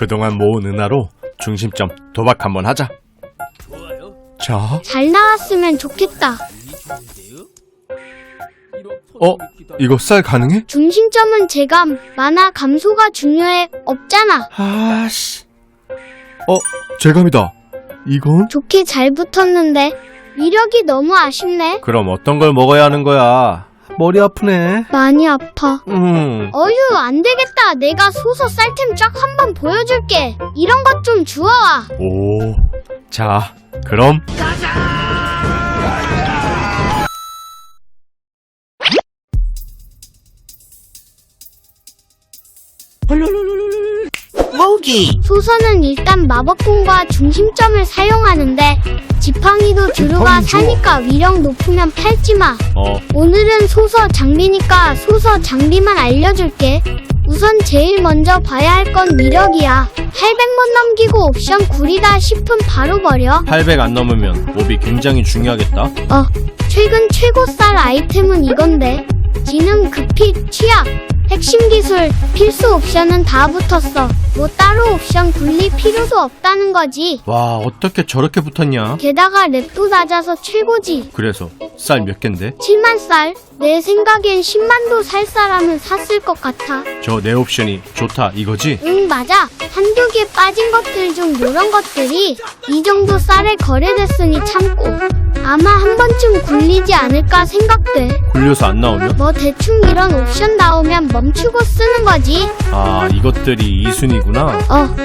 그동안 모은 은하로 중심점 도박 한번 하자. 자, 잘 나왔으면 좋겠다. 어? 이거 쌀 가능해? 중심점은 제감, 만화 감소가 중요해. 없잖아. 아씨. 어, 재감이다. 이건? 좋게 잘 붙었는데 위력이 너무 아쉽네. 그럼 어떤 걸 먹어야 하는 거야? 머리 아프네. 많이 아파. 음, 어휴, 안 되겠다. 내가 소서 쌀템 쫙 한번 보여줄게. 이런 것 좀 주워와. 오. 자, 그럼. 모기 소서는 일단 마법봉과 중심점을 사용하는데 지팡이도 들어가 사니까 위력 높으면 팔지 마. 어, 오늘은 소서 장비니까 소서 장비만 알려줄게. 우선 제일 먼저 봐야 할 건 위력이야. 800못 넘기고 옵션 구리다 싶음 바로 버려. 800 안 넘으면 몹이 굉장히 중요하겠다. 어, 최근 최고 쌀 아이템은 이건데. 지능, 급히, 취약, 핵심 기술, 필수 옵션은 다 붙었어. 뭐 따로 옵션 굴릴 필요도 없다는 거지. 와, 어떻게 저렇게 붙었냐? 게다가 랩도 낮아서 최고지. 그래서 쌀 몇 갠데? 7만 쌀? 내 생각엔 10만도 살 사람은 샀을 것 같아. 저 내 옵션이 좋다 이거지? 응, 맞아. 한두 개 빠진 것들 중 요런 것들이 이 정도 쌀에 거래됐으니 참고. 아마 한 번쯤 굴리지 않을까 생각돼. 굴려서 안 나오면? 뭐 대충 이런 옵션 나오면 멈추고 쓰는 거지. 아, 이것들이 2순위구나. 어.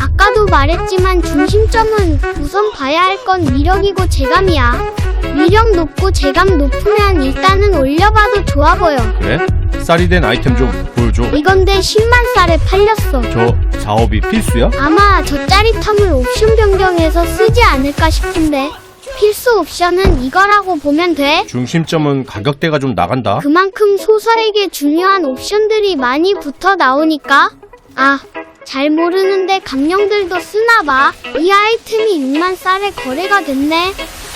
아까도 말했지만 중심점은 우선 봐야 할 건 위력이고 재감이야. 위력 높고 재감 높으면 일단은 올려봐도 좋아 보여. 그래? 쌀이 된 아이템 좀 보여줘. 이건데 10만 쌀에 팔렸어. 저 사업이 필수야? 아마 저 짜릿함을 옵션 변경해서 쓰지 않을까 싶은데 필수 옵션은 이거라고 보면 돼. 중심점은 가격대가 좀 나간다. 그만큼 소설에게 중요한 옵션들이 많이 붙어 나오니까 아, 잘 모르는데 강령들도 쓰나 봐. 이 아이템이 6만 쌀에 거래가 됐네.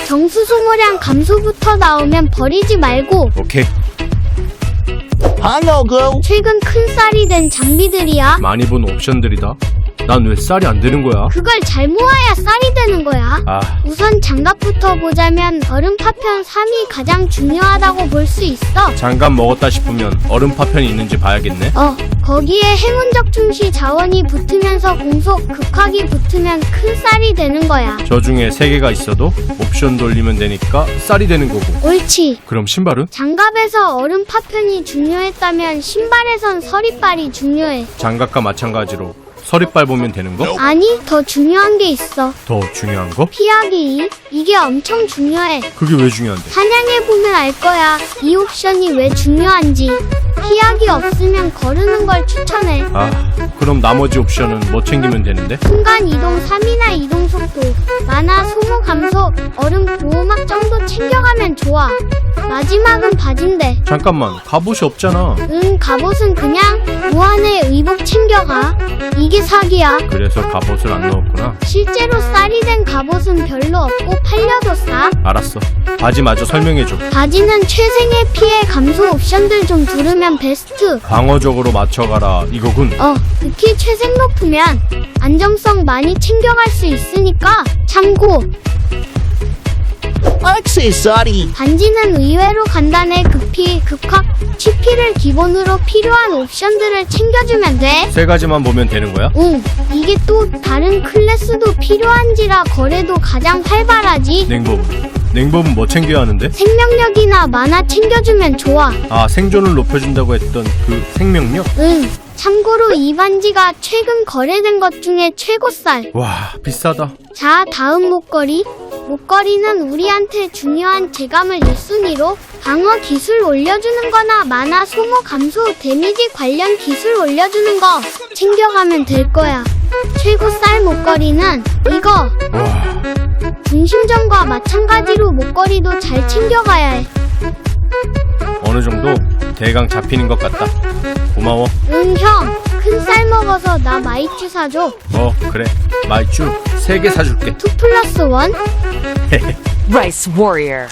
정수 소모량 감소부터 나오면 버리지 말고 오케이. 방어구 최근 큰 쌀이 된 장비들이야. 많이 본 옵션들이다. 난 왜 쌀이 안 되는 거야? 그걸 잘 모아야 쌀이 되는 거야. 아, 우선 장갑부터 보자면 얼음 파편 3이 가장 중요하다고 볼 수 있어. 장갑 먹었다 싶으면 얼음 파편이 있는지 봐야겠네. 어, 거기에 행운적 충시 자원이 붙으면서 공속 극학이 붙으면 큰 쌀이 되는 거야. 저 중에 세 개가 있어도 옵션 돌리면 되니까 쌀이 되는 거고. 옳지. 그럼 신발은? 장갑에서 얼음 파편이 중요 했다면 신발에선 서리빨이 중요해. 장갑과 마찬가지로 서리빨 보면 되는 거? 아니, 더 중요한 게 있어. 더 중요한 거? 피하기. 이게 엄청 중요해. 그게 왜 중요한데? 사냥해보면 알 거야. 이 옵션이 왜 중요한지. 피하기 없으면 거르는 걸 추천해. 아, 그럼 나머지 옵션은 뭐 챙기면 되는데? 순간 이동 3이나 이동 속도, 만화 소모 감소, 얼음 보호막 정도 챙겨가면 좋아. 마지막은 바지인데, 잠깐만, 갑옷이 없잖아. 응, 갑옷은 그냥 무한의 의복 챙겨가. 이게 사기야. 그래서 갑옷을 안 넣었구나. 실제로 쌀이 된 갑옷은 별로 없고 팔려도 싸. 알았어. 바지 마저 설명해줘. 바지는 최생의 피해 감소 옵션들 좀 두르면 베스트. 방어적으로 맞춰가라 이거군. 어, 특히 최생 높으면 안정성 많이 챙겨갈 수 있으니까 참고. 액세서리 반지는 의외로 간단해 급히, 극학, 치피를 기본으로 필요한 옵션들을 챙겨주면 돼. 세 가지만 보면 되는 거야? 응, 이게 또 다른 클래스도 필요한지라 거래도 가장 활발하지. 냉법은? 냉법은 뭐 챙겨야 하는데? 생명력이나 만화 챙겨주면 좋아. 아, 생존을 높여준다고 했던 그 생명력? 응. 참고로 이 반지가 최근 거래된 것 중에 최고쌀. 와, 비싸다. 자, 다음 목걸이. 목걸이는 우리한테 중요한 재감을 1순위로 방어 기술 올려주는 거나 만화 소모 감소 데미지 관련 기술 올려주는 거 챙겨가면 될 거야. 최고 쌀 목걸이는 이거. 와, 중심점과 마찬가지로 목걸이도 잘 챙겨가야 해. 어느 정도 대강 잡히는 것 같다. 고마워. 응, 형. 큰쌀 먹어서 나 마이쮸 사줘. 어, 그래. 마이쮸 세 개 사줄게. 2 플러스 1? Rice Warrior.